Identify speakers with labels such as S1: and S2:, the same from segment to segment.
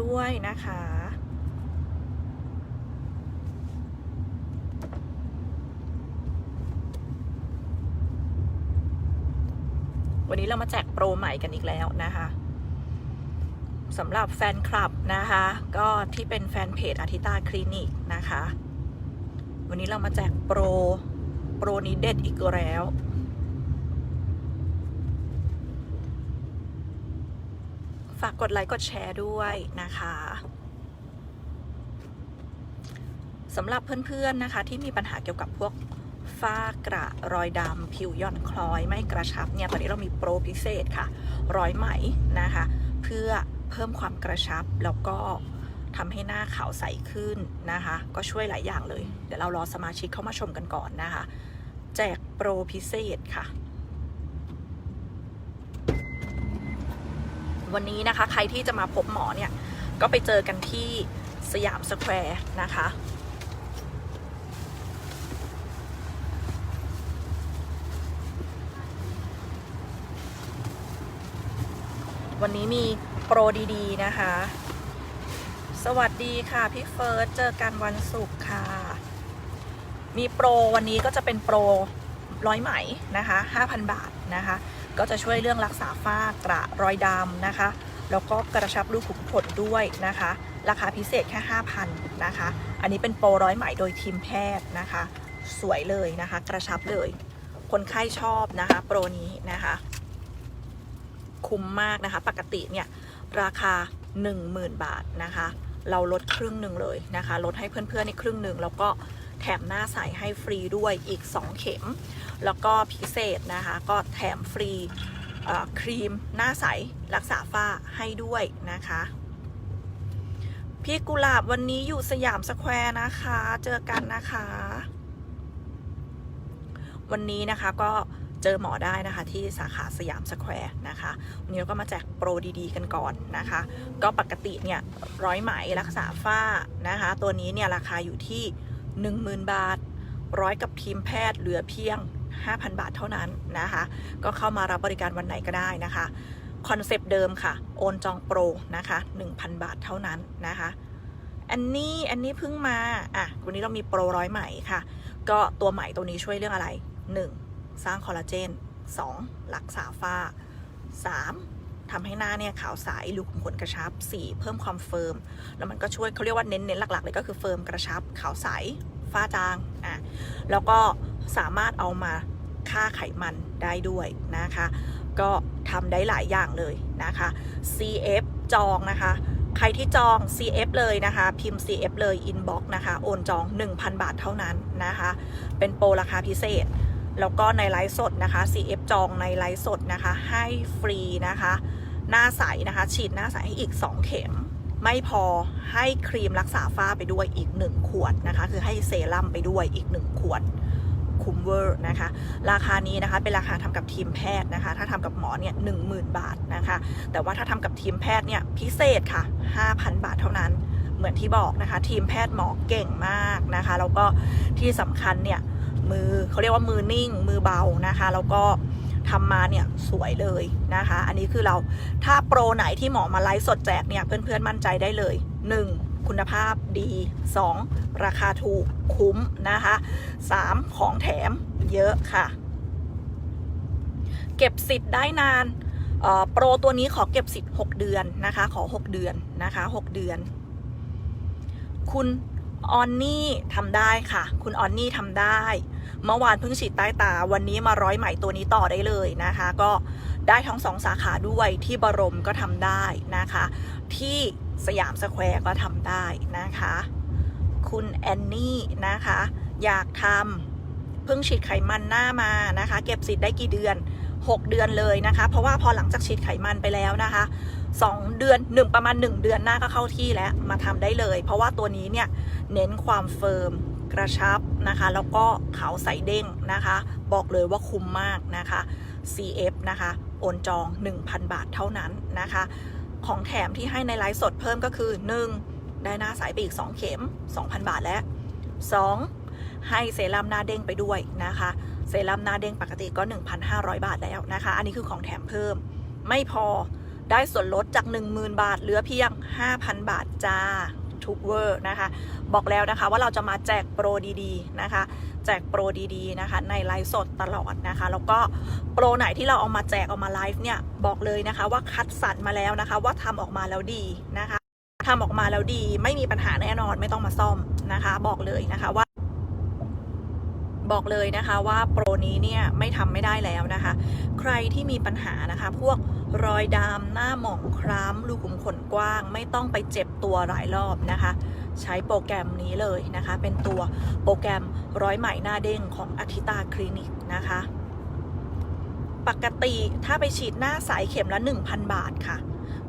S1: ด้วยนะคะ วันนี้เรามาแจกโปรใหม่กันอีกแล้วนะคะสำหรับแฟนคลับนะคะ ก็ที่เป็นแฟนเพจอาทิตาคลินิกนะคะ วันนี้เรามาแจกโปร โปรนี้เด็ดอีกแล้ว ฝากกดไลค์กดแชร์ด้วยนะคะสำหรับเพื่อนๆนะคะ ที่มีปัญหาเกี่ยวกับพวกฝ้ากระรอยดำผิวย่อนคล้อย ไม่กระชับเนี่ยตอนนี้เรามีโปรพิเศษค่ะ ร้อยไหมนะคะ เพื่อเพิ่มความกระชับแล้วก็ทำให้หน้าขาวใสขึ้นนะคะ ก็ช่วยหลายอย่างเลย เดี๋ยวเรารอสมาชิกเข้ามาชมกันก่อนนะคะ แจกโปรพิเศษค่ะ วันนี้นะคะ ใครที่จะมาพบหมอเนี่ย ก็ไปเจอกันที่สยามสแควร์นะคะวันนี้มีโปรดีๆนะคะ สวัสดีค่ะพี่เฟิร์ส เจอกันวันศุกร์ค่ะ มีโปรวันนี้ก็จะเป็นโปรร้อยไหมนะคะ 5,000 บาทนะคะ ก็จะช่วยเรื่องรักษาฝ้ากระรอยดำนะคะ แล้วก็กระชับรูขุมขนด้วยนะคะ ราคาพิเศษแค่ 5,000นะคะ อันนี้เป็นโปรร้อยไหมโดยทีมแพทย์นะคะ สวยเลยนะคะ กระชับเลย คนไข้ชอบนะคะ โปรนี้นะคะ คุ้มมากนะคะ ปกติเนี่ยราคา 10,000 บาทนะคะ เราลดครึ่งหนึ่งเลยนะคะ ลดให้เพื่อนๆในครึ่งหนึ่งแล้วก็แถมหน้าใสให้ฟรีด้วยอีก 2 เข็ม แล้วก็พิเศษนะคะ ก็แถมฟรีครีมหน้าใสรักษาฝ้าให้ด้วยนะคะ พี่กุหลาบวันนี้อยู่สยามสแควร์นะคะ เจอกันนะคะ วันนี้นะคะก็เจอหมอได้นะคะที่สาขาสยามสแควร์นะคะ วันนี้เราก็มาแจกโปรดีๆกันก่อนนะคะ ก็ปกติเนี่ยร้อยไหมรักษาฝ้านะคะ ตัวนี้เนี่ยราคาอยู่ที่ 10,000 บาทร้อยกับทีมแพทย์เหลือเพียง 5,000 บาทเท่านั้นนะคะ ก็เข้ามารับบริการวันไหนก็ได้นะคะคอนเซปต์เดิมค่ะ โอนจองโปรนะคะ 1,000 บาทเท่านั้นนะคะอันนี้อันนี้เพิ่งมาอะวันนี้เรามีโปรร้อยไหม่ค่ะ ก็ตัวใหม่ตัวนี้ช่วยเรื่องอะไร 1. สร้างคอลลาเจน 2. รักษาฝ้า 3. ทำให้หน้าเนี่ยขาวใสรูขุมขนกระชับ 4. เพิ่มความเฟิร์ม แล้วมันก็ช่วยเขาเรียกว่าเน้นเน้นหลักๆเลยก็คือเฟิร์มกระชับขาวใส ฝ้าจางอะแล้วก็สามารถเอามาฆ่าไขมันได้ด้วยนะคะ ก็ทำได้หลายอย่างเลยนะคะ CF จองนะคะใครที่จอง CF เลยนะคะ พิมพ์ CF เลย inbox นะคะ โอนจอง 1,000 บาทเท่านั้นนะคะ เป็นโปรราคาพิเศษ แล้วก็ในไลฟ์สดนะคะ CF จองในไลฟ์สดนะคะ ให้ฟรีนะคะ หน้าใสนะคะ ฉีดหน้าใสให้อีก 2 เข็ม ไม่พอให้ครีมรักษาฝ้าไปด้วยอีก 1 ขวดนะคะ คือให้เซรั่มไปด้วยอีก 1 ขวดคุ้มเวอร์นะคะ ราคานี้นะคะเป็นราคาทำกับทีมแพทย์นะคะ ถ้าทำกับหมอเนี่ยหนึ่งหมื่นบาทนะคะ แต่ว่าถ้าทำกับทีมแพทย์เนี่ยพิเศษค่ะ 5,000 บาทเท่านั้น เหมือนที่บอกนะคะ ทีมแพทย์หมอเก่งมากนะคะ แล้วก็ที่สำคัญเนี่ยมือเขาเรียกว่ามือนิ่ง มือเบานะคะ แล้วก็ ทำมาเนี่ยสวยเลยนะคะ อันนี้คือเราถ้าโปรไหนที่หมอมาไลฟ์สดแจกเนี่ยเพื่อนๆมั่นใจได้เลย 1. คุณภาพดี 2. ราคาถูกคุ้มนะคะ 3. ของแถมเยอะค่ะ เก็บสิทธิ์ได้นานโปรตัวนี้ขอเก็บสิทธิ์6เดือนนะคะ ขอ 6 เดือนนะคะ 6 เดือน คุณ ออนนี่ทำได้ค่ะ คุณออนนี่ทำได้ เมื่อวานเพิ่งฉีดใต้ตา วันนี้มาร้อยไหมตัวนี้ต่อได้เลยนะคะ ก็ได้ทั้งสองสาขาด้วยที่บรมก็ทำได้นะคะ ที่สยามสแควร์ก็ทำได้นะคะ คุณแอนนี่นะคะ อยากทำเพิ่งฉีดไขมันหน้ามานะคะ เก็บสิทธิ์ได้กี่เดือน 6 เดือนเลยนะคะ เพราะว่าพอหลังจากฉีดไขมันไปแล้วนะคะ 2 เดือน 1 ประมาณ 1 เดือนหน้าก็เข้าที่แล้วมาทำได้เลย เพราะว่าตัวนี้เนี่ยเน้นความเฟิร์มกระชับนะคะ แล้วก็ขาวใสเด้งนะคะ บอกเลยว่าคุ้มมากนะคะ CF นะคะ โอนจอง 1,000 บาทเท่านั้นนะคะ ของแถมที่ให้ในไลฟ์สดเพิ่มก็คือ 1. ได้หน้าใสไปอีก 2 เข็ม 2,000 บาทแล้ว 2. ให้เซรั่มหน้าเด้งไปด้วยนะคะ เซรั่มหน้าเด้งปกติก็ 1,500 บาทแล้วนะคะ อันนี้คือของแถมเพิ่ม ไม่พอ ได้ส่วนลดจาก 10,000 บาท เหลือเพียง 5,000 บาทจ้าทุกเวอร์นะคะ บอกแล้วนะคะว่าเราจะมาแจกโปรดีๆนะคะ แจกโปรดีๆนะคะ ในไลฟ์สดตลอดนะคะ แล้วก็โปรไหนที่เราเอามาแจกเอามาไลฟ์เนี่ยบอกเลยนะคะว่าคัดสรรมาแล้วนะคะ ว่าทำออกมาแล้วดีนะคะทำออกมาแล้วดี ไม่มีปัญหาแน่นอนไม่ต้องมาซ่อมนะคะ บอกเลยนะคะว่า บอกเลยนะคะว่าโปรนี้เนี่ยไม่ทำไม่ได้แล้วนะคะ ใครที่มีปัญหานะคะ พวกรอยดำหน้าหมองคล้ำรูขุมขนกว้าง ไม่ต้องไปเจ็บตัวหลายรอบนะคะ ใช้โปรแกรมนี้เลยนะคะ เป็นตัวโปรแกรมร้อยไหมหน้าเด้งของอาทิตาคลินิกนะคะ ปกติถ้าไปฉีดหน้าสายเข็มละ 1,000 บาทค่ะ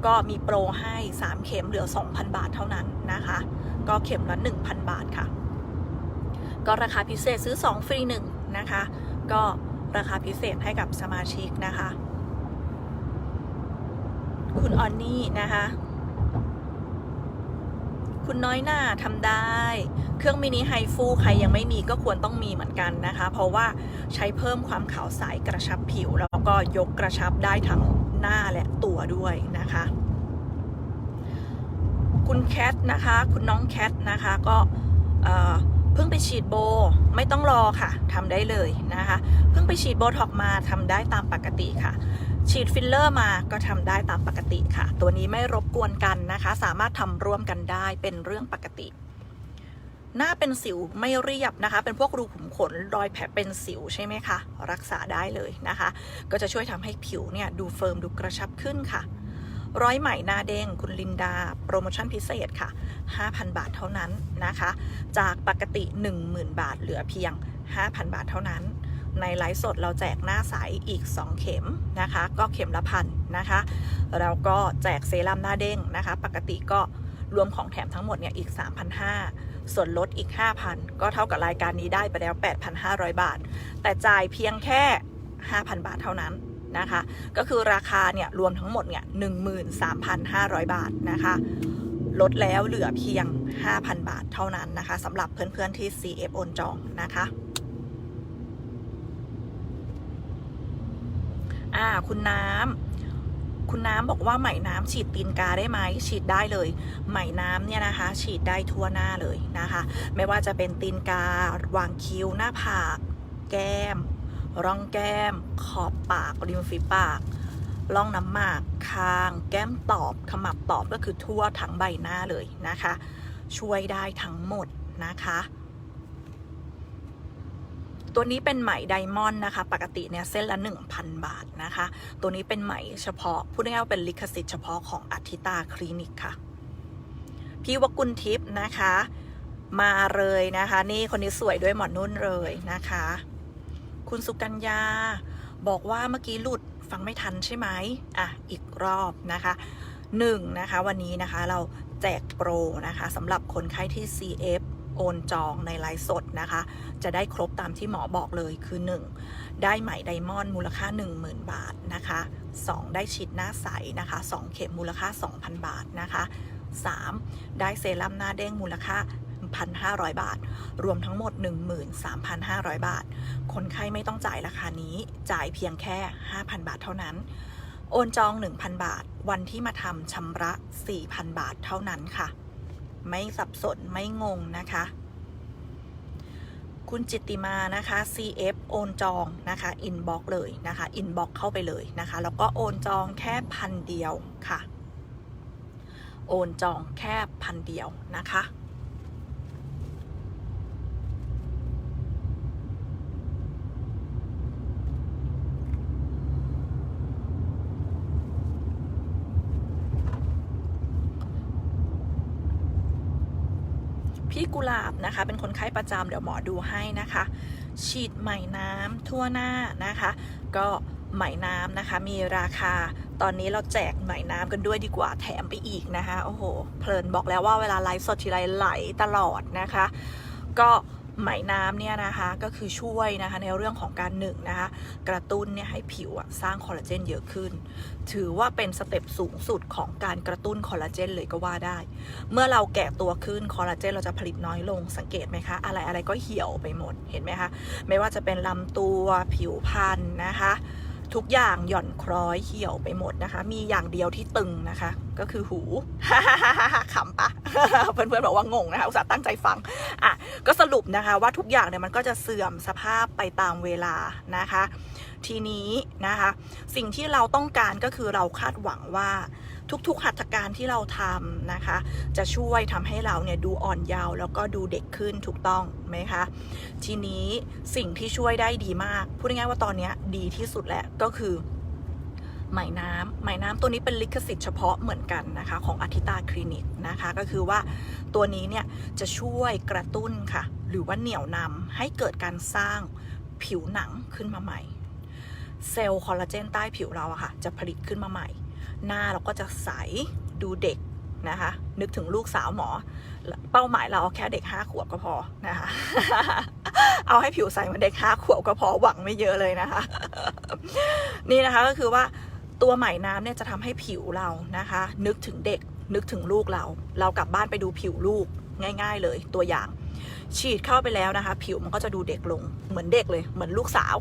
S1: ก็มีโปรให้ 3 เข็มเหลือ 2,000 บาทเท่านั้นนะคะ ก็เข็มละ 1,000 บาทค่ะ ก็ราคาพิเศษซื้อ 2 ฟรี 1 นะคะ ก็ราคาพิเศษให้กับสมาชิกนะคะ คุณออนนี่นะคะ คุณน้อยหน้าทำได้ เครื่องมินิไฮฟูใครยังไม่มีก็ควรต้องมีเหมือนกันนะคะ เพราะว่าใช้เพิ่มความขาวใสกระชับผิว แล้วก็ยกกระชับได้ทั้งหน้าและตัวด้วยนะคะ คุณแคทนะคะ คุณน้องแคทนะคะก็เอ่อ เพิ่งไปฉีดโบไม่ต้องรอค่ะทำได้เลยนะคะ เพิ่งไปฉีดโบท็อกมาทำได้ตามปกติค่ะ ฉีดฟิลเลอร์มาก็ทำได้ตามปกติค่ะ ตัวนี้ไม่รบกวนกันนะคะ สามารถทำร่วมกันได้เป็นเรื่องปกติ หน้าเป็นสิวไม่เรียบนะคะ เป็นพวกรูขุมขนรอยแผลเป็นสิวใช่ไหมคะรักษาได้เลยนะคะ ก็จะช่วยทำให้ผิวเนี่ยดูเฟิร์มดูกระชับขึ้นค่ะ ร้อยไหมหน้าเด้งคุณลินดา โปรโมชั่นพิเศษค่ะ 5,000 บาทเท่านั้นนะคะ จากปกติ 10,000 บาทเหลือเพียง 5,000 บาทเท่านั้น ในไลฟ์สดเราแจกหน้าใสอีก 2 เข็มนะคะ ก็เข็มละพันนะคะแล้วก็แจกเซรั่มหน้าเด้งนะคะ ปกติก็รวมของแถมทั้งหมดเนี่ยอีก 3,500 ส่วนลดอีก 5,000 ก็เท่ากับรายการนี้ได้ไปแล้ว 8,500 บาท แต่จ่ายเพียงแค่ 5,000 บาทเท่านั้น นะคะ ก็คือราคาเนี่ยรวมทั้งหมดเนี่ย13,500 บาทนะคะ ลดแล้วเหลือเพียง 5,000 บาทเท่านั้นนะคะสำหรับเพื่อนๆที่ CF โอนจองนะคะอ่าคุณน้ำคุณน้ำบอกว่าไหมน้ำฉีดตีนกาได้ไหมฉีดได้เลย ไหมน้ำเนี่ยนะคะ ฉีดได้ทั่วหน้าเลยนะคะ ไม่ว่าจะเป็นตีนกาวางคิ้วหน้าผาก แก้ม ร่องแก้ม ขอบปาก ริมฝีปาก ร่องน้ำหมาก คาง แก้มตอบ ขมับตอบก็คือทั่วทั้งใบหน้าเลยนะคะ ช่วยได้ทั้งหมดนะคะ ตัวนี้เป็นไหมไดมอนด์นะคะ ปกติเนี่ยเส้นละ 1,000 บาทนะคะ ตัวนี้เป็นไหมเฉพาะพูดง่ายๆเป็นลิขสิทธิ์เฉพาะของอัติตาคลินิกค่ะ พี่วกุลทิพย์นะคะ มาเลยนะคะ นี่คนนี้สวยด้วยหมอนนุ่นเลยนะคะ คุณสุกัญญา บอกว่าเมื่อกี้หลุดฟังไม่ทันใช่ไหมอะ อีกรอบนะคะหนึ่งนะคะ วันนี้นะคะเราแจกโปรนะคะสำหรับคนไข้ที่ CF โอนจองในไลฟ์สดนะคะ จะได้ครบตามที่หมอบอกเลยคือ 1. ได้ไหมไดมอนด์มูลค่า 10,000 บาทนะคะ 2. ได้ฉีดหน้าใสนะคะ 2 เข็มมูลค่า 2,000 บาทนะคะ 3. ได้เซรั่มหน้าเด้งมูลค่า 1,500 บาท รวมทั้งหมด 13,500 บาท คนไข้ไม่ต้องจ่ายราคานี้ จ่ายเพียงแค่ 5,000 บาทเท่านั้น โอนจอง 1,000 บาท วันที่มาทำชำระ 4,000 บาทเท่านั้นค่ะ ไม่สับสนไม่งงนะคะคุณจิตติมานะคะ CF โอนจองนะคะอินบ็อกเลยนะคะอินบ็อกเข้าไปเลยนะคะ แล้วก็โอนจองแค่พันเดียวค่ะ โอนจองแค่พันเดียวนะคะ พี่กุหลาบ นะคะ เป็นคนไข้ประจำเดี๋ยวหมอดูให้นะคะ ฉีดไหมน้ำทั่วหน้านะคะ ก็ไหมน้ำนะคะ มีราคาตอนนี้เราแจกไหมน้ำกันด้วยดีกว่าแถมไปอีกนะคะ โอ้โห เพลินบอกแล้วว่าเวลาไลฟ์สดทีไรไหลตลอดนะคะ ก็ ไหมน้ำเนี่ยนะคะก็คือช่วยนะคะในเรื่องของการหนึ่งนะคะกระตุ้นเนี่ยให้ผิวสร้างคอลลาเจนเยอะขึ้น ถือว่าเป็นสเต็ปสูงสุดของการกระตุ้นคอลลาเจนเลยก็ว่าได้ เมื่อเราแก่ตัวขึ้นคอลลาเจนเราจะผลิตน้อยลงสังเกตไหมคะ อะไรอะไรก็เหี่ยวไปหมดเห็นไหมคะ ไม่ว่าจะเป็นลำตัวผิวพรรณนะคะ ทุกอย่างหย่อนคล้อยเหี่ยวไปหมดนะคะ มีอย่างเดียวที่ตึงนะคะ ก็คือหูขำปะเพื่อนๆบอกว่างงนะคะอุตส่าห์ตั้งใจฟังอะก็สรุปนะคะว่าทุกอย่างเนี่ยมันก็จะเสื่อมสภาพไปตามเวลานะคะ ทีนี้นะคะ สิ่งที่เราต้องการก็คือเราคาดหวังว่า ทุกๆหัตถการที่เราทำนะคะ จะช่วยทำให้เราเนี่ยดูอ่อนเยาว์แล้วก็ดูเด็กขึ้นถูกต้องไหมคะทีนี้สิ่งที่ช่วยได้ดีมากพูดง่ายๆว่าตอนนี้ดีที่สุดแหละก็คือไหมน้ำไหมน้ำตัวนี้เป็นลิขสิทธิ์เฉพาะเหมือนกันนะคะของอาทิตาคลินิกนะคะก็คือว่าตัวนี้เนี่ยจะช่วยกระตุ้นค่ะ หรือว่าเหนี่ยวนำให้เกิดการสร้างผิวหนังขึ้นมาใหม่ เซลล์คอลลาเจนใต้ผิวเราอะค่ะจะผลิตขึ้นมาใหม่ หน้าเราก็จะใสดูเด็กนะคะ นึกถึงลูกสาวหมอ เป้าหมายเราเอาแค่เด็กห้าขวบก็พอนะคะ เอาให้ผิวใสเหมือนเด็กห้าขวบก็พอหวังไม่เยอะเลยนะคะ นี่นะคะก็คือว่าตัวไหม่น้ำเนี่ยจะทำให้ผิวเรานะคะ นึกถึงเด็กนึกถึงลูกเรา เรากลับบ้านไปดูผิวลูกง่าย ๆ เลยตัวอย่าง ฉีดเข้าไปแล้วนะคะ ผิวมันก็จะดูเด็กลงเหมือนเด็กเลย เหมือนลูกสาว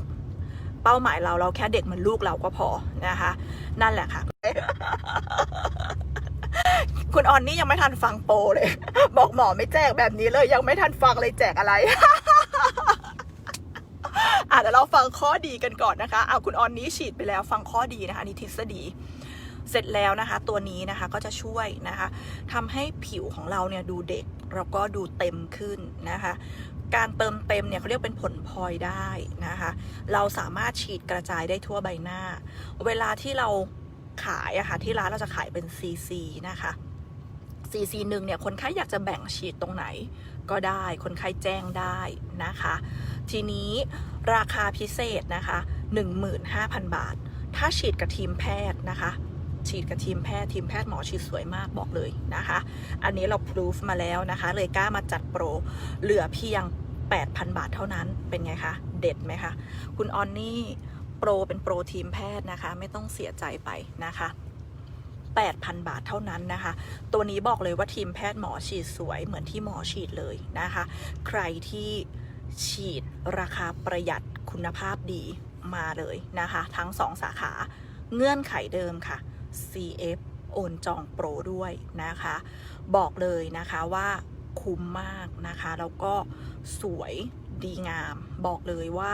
S1: เป้าหมายเราเราแค่เด็กเหมือนลูกเราก็พอนะคะ นั่นแหละค่ะ คุณออนนี่ยังไม่ทันฟังโปเลย บอกหมอไม่แจกแบบนี้เลย ยังไม่ทันฟังเลยแจกอะไรอะเดี๋ยวเราฟังข้อดีกันก่อนนะคะเอาคุณออนนี้ฉีดไปแล้วฟังข้อดีนะคะนนี่ทฤษฎีเสร็จแล้วนะคะ ตัวนี้นะคะก็จะช่วยนะคะทำให้ผิวของเราเนี่ยดูเด็กแล้วก็ดูเต็มขึ้นนะคะ การเติมเต็มเนี่ยเขาเรียกเป็นผลพลอยได้นะคะ เราสามารถฉีดกระจายได้ทั่วใบหน้า เวลาที่เราขายอะค่ะที่ร้านเราจะขายเป็น CC นะคะ CC หนึ่งเนี่ยคนไข้อยากจะแบ่งฉีดตรงไหนก็ได้คนไข้แจ้งได้นะคะ ทีนี้ราคาพิเศษนะคะ 15,000 บาท ถ้าฉีดกับทีมแพทย์นะคะ ฉีดกับทีมแพทย์ทีมแพทย์หมอฉีดสวยมากบอกเลยนะคะ อันนี้เราพิสูจมาแล้วนะคะ เลยกล้ามาจัดโปรเหลือเพียง 8,000 บาทเท่านั้นเป็นไงคะเด็ดไหมคะคุณออนนี่โปรเป็นโปรทีมแพทย์นะคะ ไม่ต้องเสียใจไปนะคะ8,000 บาทเท่านั้นนะคะ ตัวนี้บอกเลยว่าทีมแพทย์หมอฉีดสวยเหมือนที่หมอฉีดเลยนะคะ ใครที่ฉีดราคาประหยัดคุณภาพดีมาเลยนะคะ ทั้ง 2 สาขาเงื่อนไขเดิมค่ะ CF โอนจองโปรด้วยนะคะ บอกเลยนะคะว่าคุ้มมากนะคะ แล้วก็สวยดีงาม บอกเลยว่า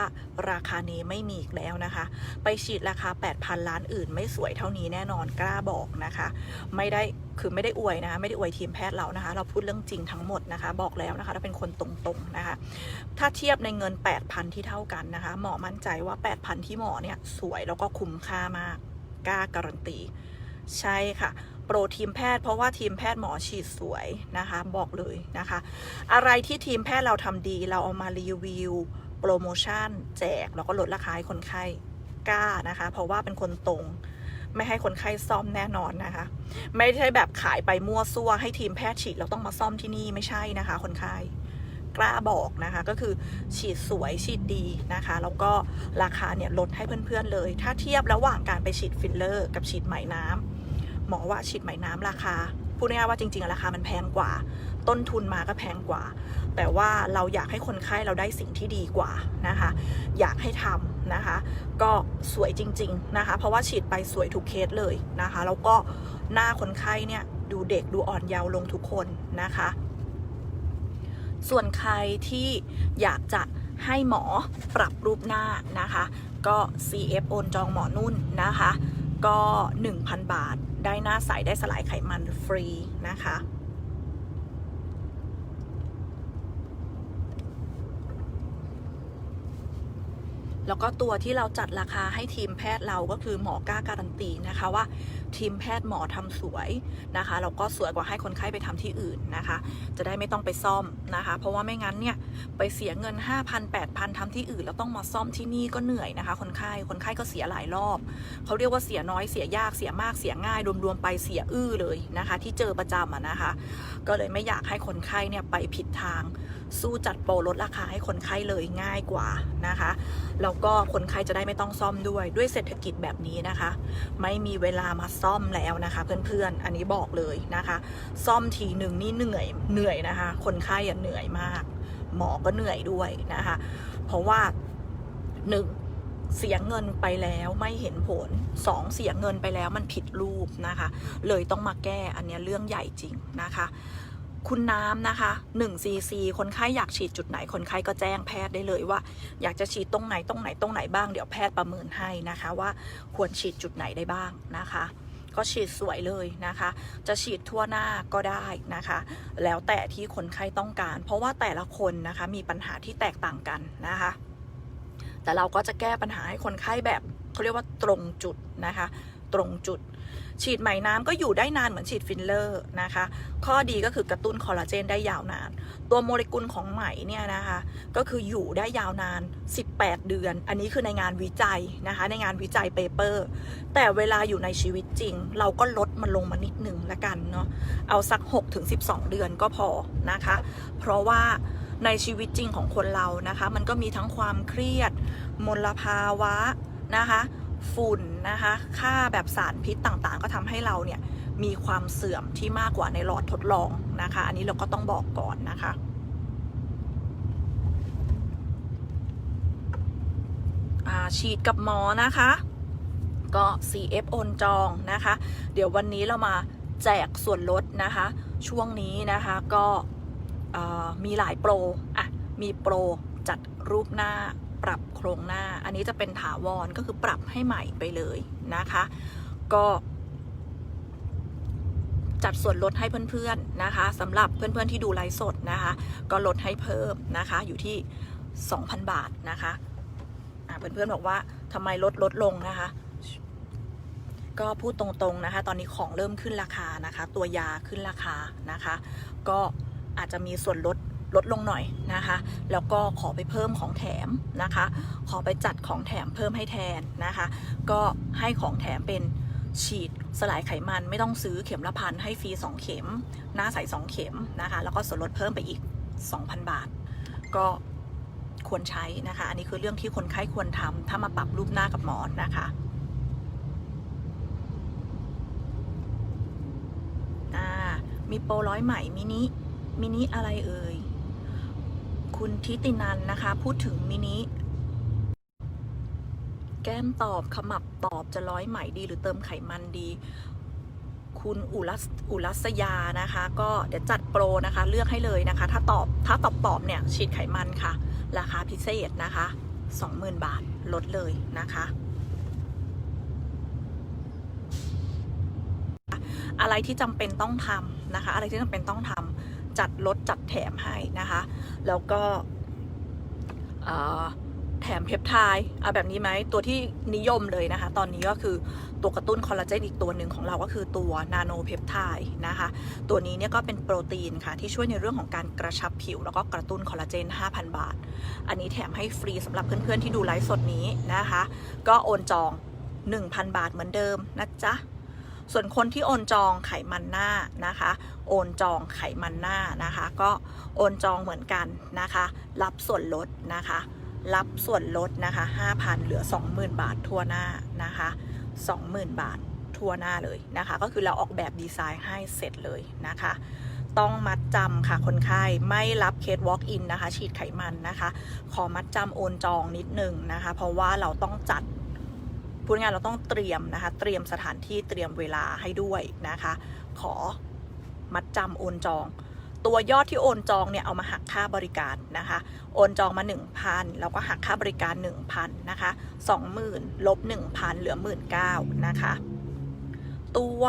S1: ราคานี้ไม่มีอีกแล้วนะคะ ไปฉีดราคา 8,000 ล้านอื่นไม่สวยเท่านี้แน่นอนกล้าบอกนะคะ ไม่ได้คือไม่ได้อวยนะคะไม่ได้อวยทีมแพทย์เรานะคะ เราพูดเรื่องจริงทั้งหมดนะคะ บอกแล้วนะคะเราเป็นคนตรงๆนะคะ ถ้าเทียบในเงิน 8,000 ที่เท่ากันนะคะ หมอมั่นใจว่า 8,000 ที่หมอเนี่ยสวยแล้วก็คุ้มค่ามาก กล้าการันตี ใช่ค่ะ โปรทีมแพทย์เพราะว่าทีมแพทย์หมอฉีดสวยนะคะ บอกเลยนะคะ อะไรที่ทีมแพทย์เราทำดีเราเอามารีวิว โปรโมชั่น แจก แล้วก็ลดราคาให้คนไข้กล้านะคะ เพราะว่าเป็นคนตรงไม่ให้คนไข้ซ่อมแน่นอนนะคะ ไม่ใช่แบบขายไปมั่วซั่วให้ทีมแพทย์ฉีดเราต้องมาซ่อมที่นี่ไม่ใช่นะคะ คนไข้ กล้าบอกนะคะ ก็คือฉีดสวยฉีดดีนะคะ แล้วก็ราคาเนี่ยลดให้เพื่อนๆเลย ถ้าเทียบระหว่างการไปฉีดฟิลเลอร์ กับฉีดไหมน้ำหมอว่าฉีดไหมน้ำราคาพูดง่ายๆว่าจริงๆราคามันแพงกว่า ต้นทุนมาก็แพงกว่า แต่ว่าเราอยากให้คนไข้เราได้สิ่งที่ดีกว่านะคะ อยากให้ทำนะคะ ก็สวยจริง ๆนะคะ เพราะว่าฉีดไปสวยทุกเคสเลยนะคะ แล้วก็หน้าคนไข้เนี่ยดูเด็กดูอ่อนเยาว์ลงทุกคนนะคะ ส่วนใครที่อยากจะให้หมอปรับรูปหน้านะคะ ก็ CF โอนจองหมอนุ่นนะคะ ก็ 1,000 บาท ได้หน้าใสได้สลายไขมันฟรีนะคะแล้วก็ตัวที่เราจัดราคาให้ทีมแพทย์เราก็คือหมอกล้าการันตีนะคะว่า ทีมแพทย์หมอทำสวยนะคะแล้วก็สวยกว่าให้คนไข้ไปทำที่อื่นนะคะ จะได้ไม่ต้องไปซ่อมนะคะ เพราะว่าไม่งั้นเนี่ยไปเสียเงิน 5,000 8,000ทำที่อื่นแล้วต้องมาซ่อมที่นี่ก็เหนื่อยนะคะ คนไข้คนไข้ก็เสียหลายรอบเขาเรียกว่าเสียน้อยเสียยากเสียมากเสียง่ายรวมๆไปเสียอื้อเลยนะคะ ที่เจอประจำะนะคะ ก็เลยไม่อยากให้คนไข้เนี่ยไปผิดทาง สู้จัดโปรลดราคาให้คนไข้เลยง่ายกว่านะคะแล้วก็คนไข้จะได้ไม่ต้องซ่อมด้วยด้วยเศรษฐกิจแบบนี้นะคะ ไม่มีเวลามาซ่อมแล้วนะคะ เพื่อนๆอันนี้บอกเลยนะคะ ซ่อมทีหนึ่งนี่เหนื่อยเหนื่อยนะคะ คนไข้อะเหนื่อยมาก หมอก็เหนื่อยด้วยนะคะ เพราะว่าหนึ่งเสียเงินไปแล้วไม่เห็นผลสองเสียเงินไปแล้วมันผิดรูปนะคะ เลยต้องมาแก้อันนี้เรื่องใหญ่จริงนะคะ คุณน้ำนะคะ1ซีซีคนไข้อยากฉีดจุดไหน คนไข้ก็แจ้งแพทย์ได้เลยว่า อยากจะฉีดตรงไหนตรงไหนตรงไหนบ้างเดี๋ยวแพทย์ประเมินให้นะคะว่าควรฉีดจุดไหนได้บ้างนะคะ ก็ฉีดสวยเลยนะคะ จะฉีดทั่วหน้าก็ได้นะคะ แล้วแต่ที่คนไข้ต้องการ เพราะว่าแต่ละคนนะคะมีปัญหาที่แตกต่างกันนะคะ แต่เราก็จะแก้ปัญหาให้คนไข้แบบเขาเรียกว่าตรงจุดนะคะ ตรงจุด ฉีดไหมน้ำก็อยู่ได้นานเหมือนฉีดฟิลเลอร์นะคะ ข้อดีก็คือกระตุ้นคอลลาเจนได้ยาวนาน ตัวโมเลกุลของไหมเนี่ยนะคะ ก็คืออยู่ได้ยาวนาน 18 เดือน อันนี้คือในงานวิจัยนะคะ ในงานวิจัยเปเปอร์ แต่เวลาอยู่ในชีวิตจริง เราก็ลดมันลงมานิดหนึ่งละกันเนาะ เอาสัก 6-12 เดือนก็พอนะคะ เพราะว่าในชีวิตจริงของคนเรานะคะ มันก็มีทั้งความเครียด มลภาวะนะคะ ฝุ่นนะคะ ค่าแบบสารพิษต่างๆ ก็ทำให้เราเนี่ยมีความเสื่อมที่มากกว่าในหลอดทดลองนะคะ อันนี้เราก็ต้องบอกก่อนนะคะอาฉีดกับหมอนะคะ ก็ CF โอนจองนะคะ เดี๋ยววันนี้เรามาแจกส่วนลดนะคะ ช่วงนี้นะคะก็มีหลายโปร อะ มีโปรจัดรูปหน้า ปรับโครงหน้า อันนี้จะเป็นถาวรก็คือปรับให้ใหม่ไปเลยนะคะ ก็จัดส่วนลดให้เพื่อนๆนะคะสำหรับเพื่อนๆที่ดูไลฟ์สดนะคะ ก็ลดให้เพิ่มนะคะอยู่ที่ 2,000 บาทนะคะอะเพื่อนๆบอกว่าทำไมลดลดลงนะคะ ก็พูดตรงๆนะคะ ตอนนี้ของเริ่มขึ้นราคานะคะ ตัวยาขึ้นราคานะคะ ก็อาจจะมีส่วนลด ลดลงหน่อยนะคะ แล้วก็ขอไปเพิ่มของแถมนะคะ ขอไปจัดของแถมเพิ่มให้แทนนะคะ ก็ให้ของแถมเป็นฉีดสลายไขมันไม่ต้องซื้อเข็มละพันให้ฟรี 2 เข็ม หน้าใส2เข็มนะคะ แล้วก็ส่วนลดเพิ่มไปอีก 2,000 บาท ก็ควรใช้นะคะ อันนี้คือเรื่องที่คนไข้ควรทำถ้ามาปรับรูปหน้ากับหมอนะคะอ่ามีโปรร้อยไหม่มินิมินิอะไรเอ่ย คุณทิตินันนะคะ พูดถึงมินิ แก้มตอบขมับตอบจะร้อยไหมดีหรือเติมไขมันดี คุณอุรัสอุรัสยานะคะ ก็เดี๋ยวจัดโปรนะคะ เลือกให้เลยนะคะ ถ้าตอบถ้าตอบตอบเนี่ยฉีดไขมันค่ะ ราคาพิเศษนะคะ 20,000 บาทลดเลยนะคะอะไรที่จำเป็นต้องทำนะคะ อะไรที่จำเป็นต้องทำ จัดลดจัดแถมให้นะคะ แล้วก็แถมเพปไทด์เอาแบบนี้ไหมตัวที่นิยมเลยนะคะ ตอนนี้ก็คือตัวกระตุ้นคอลลาเจนอีกตัวหนึ่งของเราก็คือตัวนาโนเพปไทด์นะคะ ตัวนี้เนี่ยก็เป็นโปรตีนค่ะ ที่ช่วยในเรื่องของการกระชับผิว แล้วก็กระตุ้นคอลลาเจน 5,000 บาท อันนี้แถมให้ฟรีสำหรับเพื่อนๆที่ดูไลฟ์สดนี้นะคะ ก็โอนจอง 1,000 บาทเหมือนเดิมนะจ๊ะ ส่วนคนที่โอนจองไขมันหน้านะคะ โอนจองไขมันหน้านะคะ ก็โอนจองเหมือนกันนะคะ รับส่วนลดนะคะ รับส่วนลดนะคะ 5,000 เหลือ 20,000 บาททั่วหน้านะคะ 20,000 บาททั่วหน้าเลยนะคะ ก็คือเราออกแบบดีไซน์ให้เสร็จเลยนะคะต้องมัดจำค่ะคนไข้ไม่รับเคส walk in นะคะ ฉีดไขมันนะคะ ขอมัดจำโอนจองนิดนึงนะคะ เพราะว่าเราต้องจัด พูดง่ายเราต้องเตรียมนะคะ เตรียมสถานที่เตรียมเวลาให้ด้วยนะคะ ขอมัดจำโอนจอง ตัวยอดที่โอนจองเนี่ยเอามาหักค่าบริการนะคะ โอนจองมา 1,000แล้วก็หักค่าบริการ 1,000นะคะ20,000ลบ1,000เหลือ 19,000นะคะ ตัว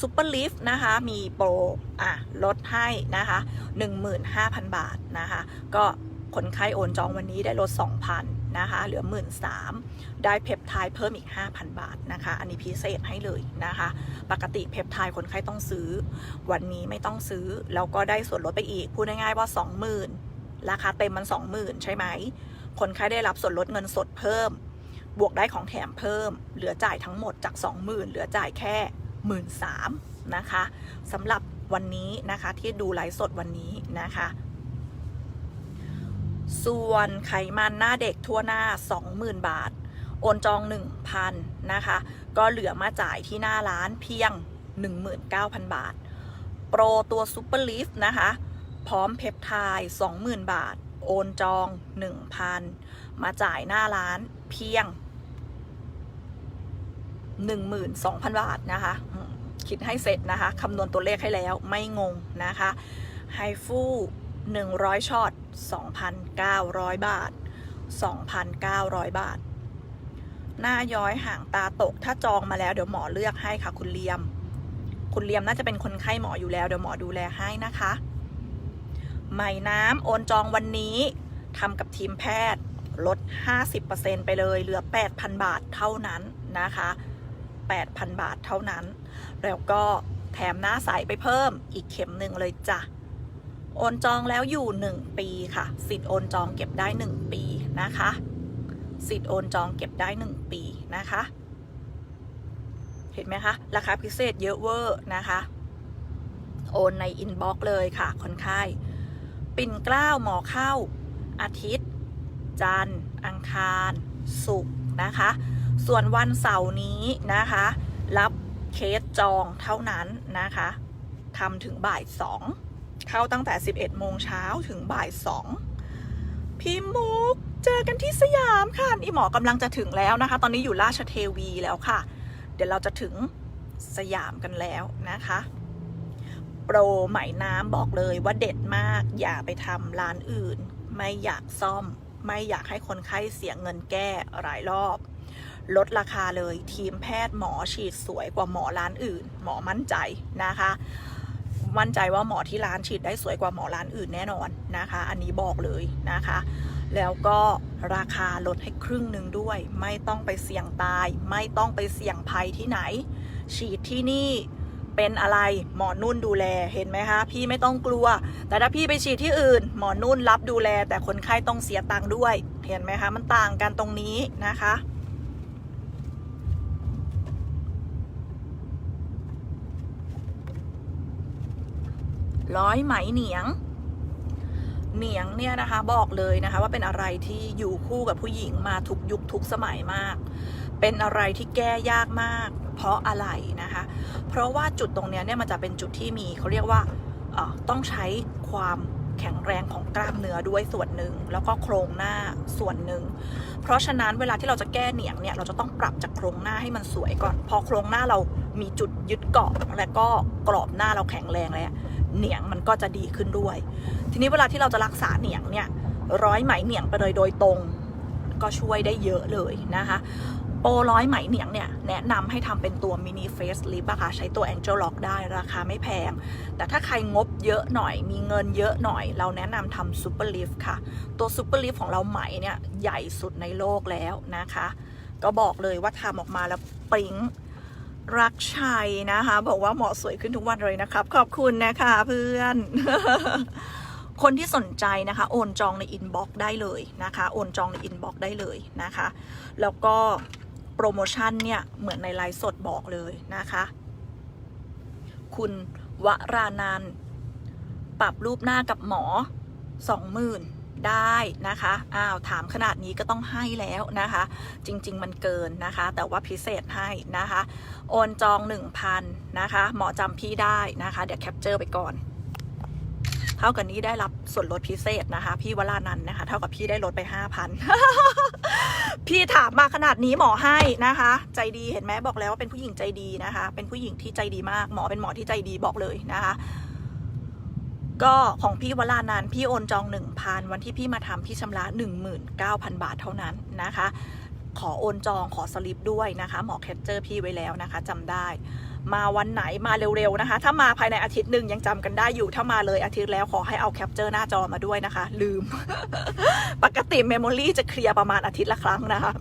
S1: ซูเปอร์ลิฟนะคะ มีโปรอะลดให้นะคะ 15,000 บาทนะคะ ก็คนไข้โอนจองวันนี้ได้ลด 2,000 นะคะเหลือ13,000ได้เพปไทด์เพิ่มอีก 5,000 บาทนะคะ อันนี้พิเศษให้เลยนะคะ ปกติเพปไทด์คนไข้ต้องซื้อ วันนี้ไม่ต้องซื้อ แล้วก็ได้ส่วนลดไปอีก พูดง่ายๆว่า 20,000 ราคาเต็มมัน 20,000 ใช่ไหม คนไข้ได้รับส่วนลดเงินสดเพิ่ม บวกได้ของแถมเพิ่ม เหลือจ่ายทั้งหมดจาก 20,000 เหลือจ่ายแค่13,000นะคะสำหรับวันนี้นะคะที่ดูไลฟ์สดวันนี้นะคะ ส่วนไขมันหน้าเด็กทั่วหน้า 20,000 บาท โอนจอง 1,000 นะคะ ก็เหลือมาจ่ายที่หน้าร้านเพียง 19,000 บาท โปรตัวซูเปอร์ลิฟนะคะ พร้อมเพปไทด์20,000 บาท โอนจอง 1,000 มาจ่ายหน้าร้านเพียง 12,000 บาทนะคะ คิดให้เสร็จนะคะคำนวณตัวเลขให้แล้วไม่งงนะคะไฮฟู 100ช็อต2,900 บาท 2,900 บาท หน้าย้อยห่างตาตก ถ้าจองมาแล้วเดี๋ยวหมอเลือกให้ค่ะคุณเลียม คุณเลียมน่าจะเป็นคนไข้หมออยู่แล้วเดี๋ยวหมอดูแลให้นะคะ ใหม่น้ำโอนจองวันนี้ทำกับทีมแพทย์ลด 50%ไปเลยเหลือ 8,000 บาทเท่านั้นนะคะ 8,000 บาทเท่านั้น แล้วก็แถมหน้าใสไปเพิ่มอีกเข็มหนึ่งเลยจ้ะ โอนจองแล้วอยู่ 1 ปีค่ะ สิทธิ์โอนจองเก็บได้ 1 ปีนะคะ สิทธิ์โอนจองเก็บได้ 1 ปีนะคะ เห็นไหมคะ ราคาพิเศษเยอะเวอร์นะคะ โอนในอินบ็อกซ์เลยค่ะ คนไข้ปิ่นเกล้าหมอเข้า อาทิตย์ จันทร์ อังคาร ศุกร์นะคะ ส่วนวันเสาร์นี้นะคะ รับเคสจองเท่านั้นนะคะทำถึงบ่ายสอง เข้าตั้งแต่ 11 โมงเช้าถึงบ่ายสองพี่มุกเจอกันที่สยามค่ะ นี่หมอกำลังจะถึงแล้วนะคะ ตอนนี้อยู่ราชเทวีแล้วค่ะ เดี๋ยวเราจะถึงสยามกันแล้วนะคะ โปรไหมน้ำบอกเลยว่าเด็ดมาก อย่าไปทำร้านอื่น ไม่อยากซ่อม ไม่อยากให้คนไข้เสียเงินแก้หลายรอบลดราคาเลยทีมแพทย์หมอฉีดสวยกว่าหมอร้านอื่น หมอมั่นใจนะคะ มั่นใจว่าหมอที่ร้านฉีดได้สวยกว่าหมอร้านอื่นแน่นอนนะคะ อันนี้บอกเลยนะคะ แล้วก็ราคาลดให้ครึ่งหนึ่งด้วย ไม่ต้องไปเสี่ยงตาย ไม่ต้องไปเสี่ยงภัยที่ไหน ฉีดที่นี่เป็นอะไรหมอนุ่นดูแลเห็นไหมคะ พี่ไม่ต้องกลัว แต่ถ้าพี่ไปฉีดที่อื่น หมอนุ่นรับดูแล แต่คนไข้ต้องเสียตังค์ด้วย เห็นไหมคะ มันต่างกันตรงนี้นะคะ ร้อยไหมเหนียง เหนียงเนี่ยนะคะบอกเลยนะคะว่าเป็นอะไรที่อยู่คู่กับผู้หญิงมาทุกยุคทุกสมัยมาก เป็นอะไรที่แก้ยากมาก เพราะอะไรนะคะ เพราะว่าจุดตรงเนี้ยเนี่ยมันจะเป็นจุดที่มีเขาเรียกว่าต้องใช้ความแข็งแรงของกล้ามเนื้อด้วยส่วนหนึ่ง แล้วก็โครงหน้าส่วนหนึ่ง เพราะฉะนั้นเวลาที่เราจะแก้เหนียงเนี่ยเราจะต้องปรับจากโครงหน้าให้มันสวยก่อน พอโครงหน้าเรามีจุดยึดเกาะและก็กรอบหน้าเราแข็งแรงแล้ว เหนียงมันก็จะดีขึ้นด้วย ทีนี้เวลาที่เราจะรักษาเหนียงเนี่ยร้อยไหมเหนียงไปเลยโดยตรง ก็ช่วยได้เยอะเลยนะคะโปรร้อยไหมเหนียงเนี่ยแนะนำให้ทำเป็นตัวมินิเฟสลิปอะค่ะใช้ตัว Angel Lock ได้ราคาไม่แพง แต่ถ้าใครงบเยอะหน่อย มีเงินเยอะหน่อย เราแนะนำทำซูเปอร์ลิฟค่ะ ตัวซูเปอร์ลิฟของเราไหมเนี่ยใหญ่สุดในโลกแล้วนะคะ ก็บอกเลยว่าทำออกมาแล้วปิ๊ง รักชัยนะคะ บอกว่าเหมาะสวยขึ้นทุกวันเลยนะครับ ขอบคุณนะคะเพื่อน คนที่สนใจนะคะ โอนจองในอินบ็อกซ์ได้เลยนะคะ โอนจองในอินบ็อกซ์ได้เลยนะคะ แล้วก็โปรโมชั่นเนี่ย เหมือนในไลฟ์สดบอกเลยนะคะ คุณวรานันปรับรูปหน้ากับหมอสองหมื่น ได้นะคะอ้าวถามขนาดนี้ก็ต้องให้แล้วนะคะ จริง ๆ มันเกินนะคะ แต่ว่าพิเศษให้นะคะ โอนจอง 1,000นะคะหมอจำพี่ได้นะคะ เดี๋ยวแคปเจอร์ไปก่อน เท่ากับนี้ได้รับส่วนลดพิเศษนะคะ พี่วรานันนะคะ เท่ากับพี่ได้ลดไป 5,000 พี่ถามมาขนาดนี้หมอให้นะคะ ใจดีเห็นไหมบอกแล้วว่าเป็นผู้หญิงใจดีนะคะ เป็นผู้หญิงที่ใจดีมากหมอเป็นหมอที่ใจดีบอกเลยนะคะ ก็ของพี่วรานันพี่โอนจอง 1,000 วันที่พี่มาทำพี่ชำระ 19,000 บาทเท่านั้นนะคะ ขอโอนจองขอสลิปด้วยนะคะ หมอแคปเจอร์พี่ไว้แล้วนะคะจำได้มาวันไหนมาเร็วๆนะคะ ถ้ามาภายในอาทิตย์หนึ่งยังจำกันได้อยู่ ถ้ามาเลยอาทิตย์แล้วขอให้เอาแคปเจอร์หน้าจอมาด้วยนะคะ ลืม ปกติเมมโมรี่จะเคลียร์ประมาณอาทิตย์ละครั้งนะคะ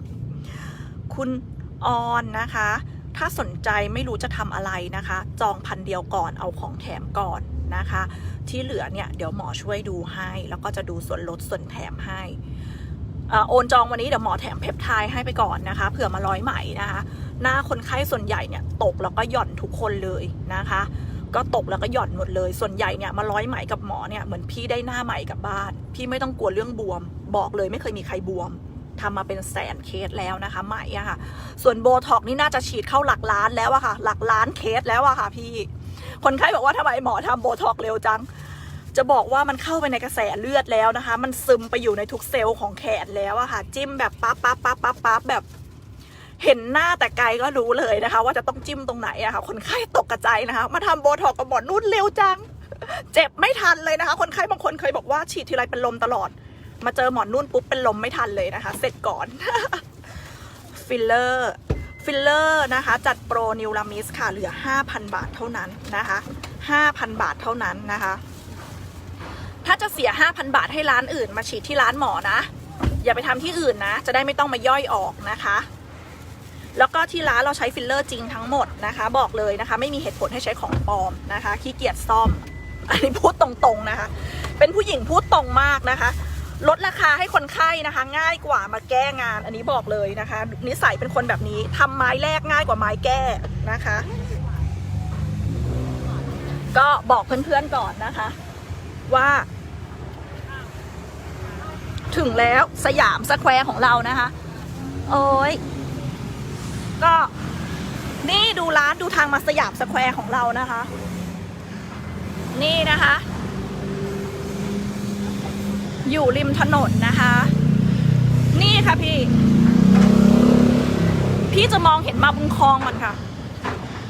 S1: คุณออนนะคะ ถ้าสนใจไม่รู้จะทำอะไรนะคะ จองพันเดียวก่อนเอาของแถมก่อน นะคะ ที่เหลือเนี่ยเดี๋ยวหมอช่วยดูให้ แล้วก็จะดูส่วนลดส่วนแถมให้อโอนจองวันนี้เดี๋ยวหมอแถมเพปไทด์ให้ไปก่อนนะคะเผื่อมาร้อยไหม่นะคะ หน้าคนไข้ส่วนใหญ่เนี่ยตกแล้วก็หย่อนทุกคนเลยนะคะ ก็ตกแล้วก็หย่อนหมดเลย ส่วนใหญ่เนี่ยมาร้อยไหม่กับหมอเนี่ยเหมือนพี่ได้หน้าใหม่กับบ้าน พี่ไม่ต้องกลัวเรื่องบวม บอกเลยไม่เคยมีใครบวมทำมาเป็นแสนเคสแล้วนะคะไหมอะค่ะ ส่วนโบท็อกนี่น่าจะฉีดเข้าหลักล้านแล้วอะค่ะ หลักล้านเคสแล้วอะค่ะพี่ คนไข้บอกว่าทำไมหมอทำโบท็อกเร็วจัง จะบอกว่ามันเข้าไปในกระแสเลือดแล้วนะคะ มันซึมไปอยู่ในทุกเซลล์ของแขนแล้วอะค่ะ จิ้มแบบปั๊บปั๊บปั๊บปั๊บปั๊บแบบ เห็นหน้าแต่ไกลก็รู้เลยนะคะ ว่าจะต้องจิ้มตรงไหนอะค่ะ คนไข้ตกกระจายนะคะ มาทำโบท็อกกับหมอนุ่นเร็วจัง เจ็บไม่ทันเลยนะคะ คนไข้บางคนเคยบอกว่าฉีดทีไรเป็นลมตลอด มาเจอหมอนุ่นปุ๊บเป็นลมไม่ทันเลยนะคะ เสร็จก่อน ฟิลเลอร์ ฟิลเลอร์นะคะ จัดโปรนิวลามิสค่ะ เหลือ 5,000 บาทเท่านั้นนะคะ 5,000 บาทเท่านั้นนะคะ ถ้าจะเสีย 5,000 บาทให้ร้านอื่นมาฉีดที่ร้านหมอนะ อย่าไปทำที่อื่นนะ จะได้ไม่ต้องมาย่อยออกนะคะ แล้วก็ที่ร้านเราใช้ฟิลเลอร์จริงทั้งหมดนะคะ บอกเลยนะคะ ไม่มีเหตุผลให้ใช้ของปลอมนะคะขี้เกียจซ่อม อันนี้พูดตรงๆนะคะ เป็นผู้หญิงพูดตรงมากนะคะ ลดราคาให้คนไข้นะคะ ง่ายกว่ามาแก้งาน อันนี้บอกเลยนะคะ นิสัยเป็นคนแบบนี้ทำไม้แรกง่ายกว่าไม้แก้นะคะ ก็บอกเพื่อนๆก่อนนะคะ ว่า ถึงแล้วสยามสแควร์ของเรานะคะ โอ้ยก็นี่ดูร้านดูทางมาสยามสแควร์ของเรานะคะ นี่นะคะ อยู่ริมถนนนะคะ นี่ค่ะพี่ พี่จะมองเห็นมาบุญคลองมันค่ะ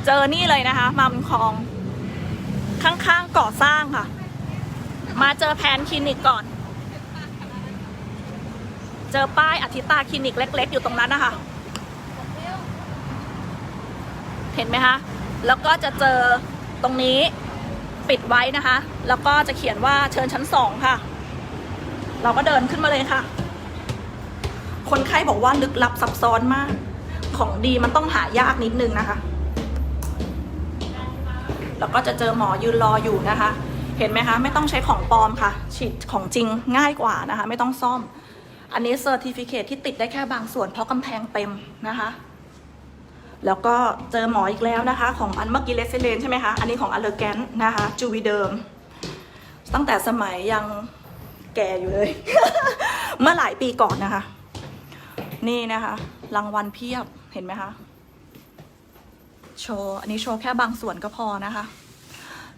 S1: เจอนี่เลยนะคะ มาบุญคลอง ข้างๆก่อสร้างค่ะ มาเจอแพนคลินิกก่อน เจอป้ายอธิตาคลินิกเล็ก ๆ อยู่ตรงนั้นนะคะ เห็นไหมคะ แล้วก็จะเจอตรงนี้ปิดไว้นะคะ แล้วก็จะเขียนว่าเชิญชั้นสองค่ะ เราก็เดินขึ้นมาเลยค่ะ คนไข้บอกว่าลึกลับซับซ้อนมาก ของดีมันต้องหายากนิดนึงนะคะ แล้วก็จะเจอหมอยืนรออยู่นะคะ เห็นไหมคะ ไม่ต้องใช้ของปลอมค่ะ ฉีดของจริงง่ายกว่านะคะ ไม่ต้องซ่อม อันนี้เซอร์ติฟิเคที่ติดได้แค่บางส่วนเพราะกำแพงเต็มนะคะแล้วก็เจอหมออีกแล้วนะคะ ของอันเมื่อกี้เลสเซเลนใช่ไหมคะ อันนี้ของอเลอร์แกนนะคะจูวีเดิม ตั้งแต่สมัยยัง แก่อยู่เลย เมื่อหลายปีก่อนนะคะ นี่นะคะ รางวัลเพียบเห็นไหมคะโชว์อันนี้โชว์แค่บางส่วนก็พอนะคะ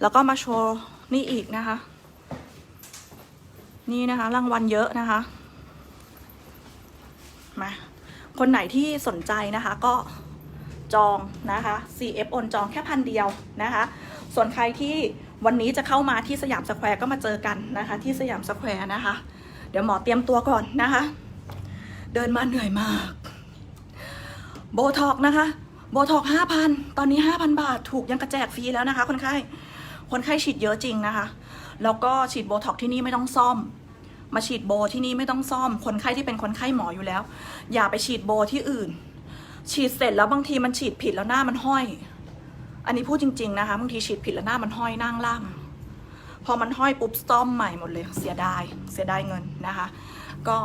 S1: แล้วก็มาโชว์นี่อีกนะคะ นี่นะคะ รางวัลเยอะนะคะมาคนไหนที่สนใจนะคะก็จองนะคะ CF โอนจองแค่พันเดียวนะคะ ส่วนใครที่ วันนี้จะเข้ามาที่สยามสแควร์ก็มาเจอกันนะคะ ที่สยามสแควร์นะคะ เดี๋ยวหมอเตรียมตัวก่อนนะคะ เดินมาเหนื่อยมาก โบท็อกนะคะ โบท็อกห้าพันตอนนี้ห้าพันบาทถูกยังกระแจกฟรีแล้วนะคะ คนไข้ คนไข้ฉีดเยอะจริงนะคะ แล้วก็ฉีดโบท็อกที่นี่ไม่ต้องซ่อม มาฉีดโบที่นี่ไม่ต้องซ่อม คนไข้ที่เป็นคนไข้หมออยู่แล้ว อย่าไปฉีดโบที่อื่น ฉีดเสร็จแล้วบางทีมันฉีดผิดแล้วหน้ามันห้อย อันนี้พูดจริง ๆนะคะบางทีฉีดผิดแล้วหน้ามันห้อยนั่งล่างพอมันห้อยปุ๊บซ่อมใหม่หมดเลย เสียดายเสียดายเงินนะคะ ก็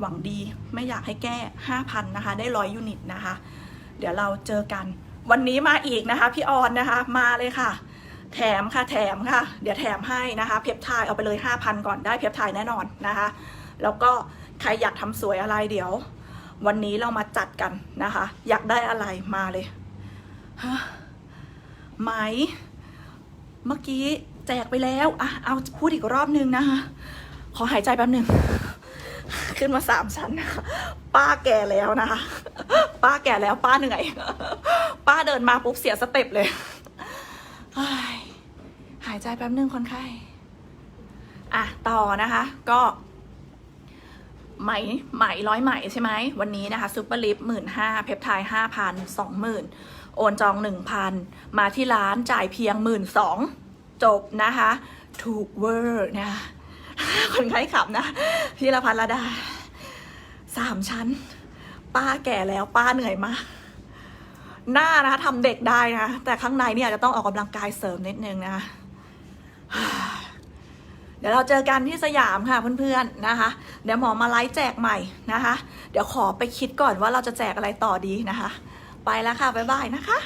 S1: หวังดีไม่อยากให้แก้ 5,000 นะคะ ได้ร้อยยูนิตนะคะ เดี๋ยวเราเจอกัน วันนี้มาอีกนะคะ พี่ออนนะคะ มาเลยค่ะ แถมค่ะแถมค่ะ เดี๋ยวแถมให้นะคะ เพปไทด์เอาไปเลย 5,000 ก่อนได้เพปไทด์แน่นอนนะคะ แล้วก็ใครอยากทำสวยอะไรเดี๋ยว วันนี้เรามาจัดกันนะคะ อยากได้อะไรมาเลย ฮะไหม เมื่อกี้แจกไปแล้ว อะ เอาพูดอีกรอบนึงนะคะ ขอหายใจแป๊บหนึ่งขึ้นมาสามชั้นนะคะป้าแก่แล้วนะคะ ป้าแก่แล้วป้าเหนื่อย ป้าเดินมาปุ๊บเสียสเต็ปเลยยหายใจแป๊บหนึ่งคนไข้ อะ ต่อนะคะ ก็ไหมไหมร้อยไหมใช่ไหมวันนี้นะคะซูเปอร์ลิฟหมื่นห้าเพปไทด์ห้าพันสองหมื่น โอนจองหนึ่งพันมาที่ร้านจ่ายเพียงหมื่นสองจบนะคะ ถูกเวอร์นะคะคนไข้ขับนะ พี่ละพันละดาสามชั้น ป้าแก่แล้วป้าเหนื่อยมาก หน้านะคะทำเด็กได้นะ แต่ข้างในเนี่ยอาจจะต้องออกกำลังกายเสริมนิดนึงนะคะเดี๋ยวเราเจอกันที่สยามค่ะเพื่อนๆนะคะ เดี๋ยวหมอมาไลฟ์แจกใหม่นะคะ เดี๋ยวขอไปคิดก่อนว่าเราจะแจกอะไรต่อดีนะคะ ไปแล้วค่ะ บ๊ายบายนะคะ